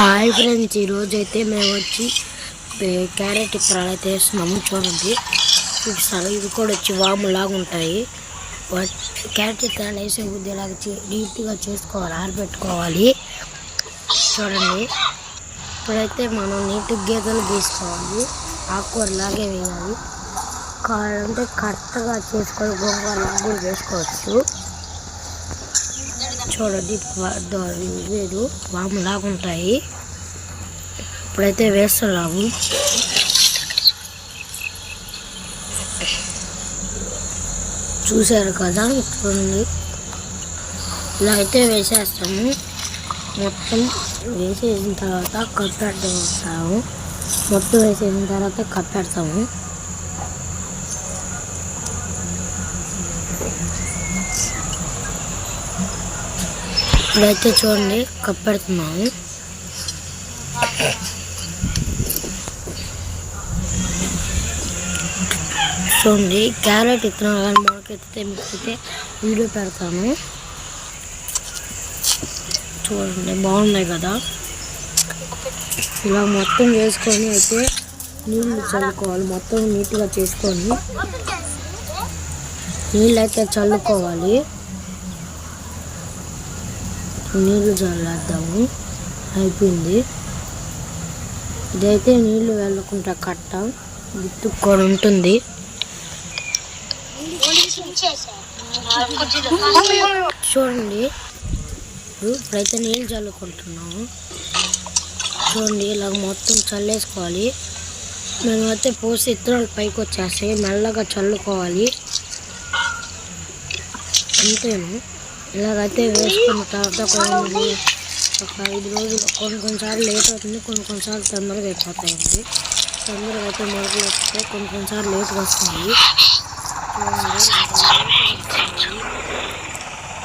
Hi friends ఈరోజు అయితే మేము వచ్చి క్యారెట్ ఇప్పుడు అయితే వేస్తున్నాము చూడండి. చూపిస్తాను ఇవి కూడా వచ్చి వాములాగా ఉంటాయి. బట్ క్యారెట్ ఇత్తనాలు వేసే ఉద్దేలాగా నీట్గా చేసుకోవాలి ఆరబెట్టుకోవాలి. చూడండి. ఇప్పుడైతే మనం నీట్ గీతలు గీసుకోవాలి ఆకుకూర లాగే వేయాలి. కావాలంటే కరెక్ట్గా చేసుకొని గోంగూర కూడా వేసుకోవచ్చు. చూడండి. లేదు వాము లాగా ఉంటాయి. ఇప్పుడైతే వేస్తున్నాము. చూశారు కదా చూడండి. ఇలా అయితే వేసేస్తాము. మొత్తం వేసేసిన తర్వాత కప్పెడతాము మొత్తం వేసేసిన తర్వాత కప్పెడతాము ఇప్పుడైతే చూడండి కప్పెడుతున్నాము. చూడండి క్యారెట్ ఇత్తనాలు కానీ మొలకెత్తితే మిక్కితే వీడియో పెడతాను. చూడండి బాగున్నాయి కదా. ఇలా మొత్తం వేసుకొని అయితే నీళ్ళు చల్లుకోవాలి. మొత్తం నీట్గా చేసుకొని నీళ్ళు అయితే చల్లుకోవాలి. నీళ్ళు చల్లేద్దాము అయిపోయింది. ఇదైతే నీళ్ళు వెళ్ళకుండా కట్ట. గుర్తుకొని ఉంటుంది. చూడండి. ఇప్పుడైతే నీళ్ళు చల్లుకుంటున్నాము చూడండి ఇలా మొత్తం చల్లేసుకోవాలి. మేమైతే పోసి ఇత్తనాలు పైకి వచ్చేస్తాయి. మెల్లగా చల్లుకోవాలి. అంతేను? ఇలాగైతే వేసుకున్న తర్వాత కొన్ని ఒక ఐదు రోజులు కొన్ని కొన్నిసార్లు లేట్ అవుతుంది కొన్ని కొన్నిసార్లు తొందరగా అయిపోతాయండి తొందరగా అయితే మొదలు వస్తే కొన్ని కొన్నిసార్లు లేట్గా వస్తుంది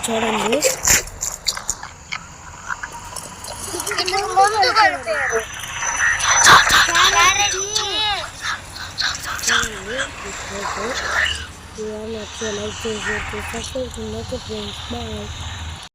చూడండి. Yeah, I'm not sure. I like this. If I should make a place, bye.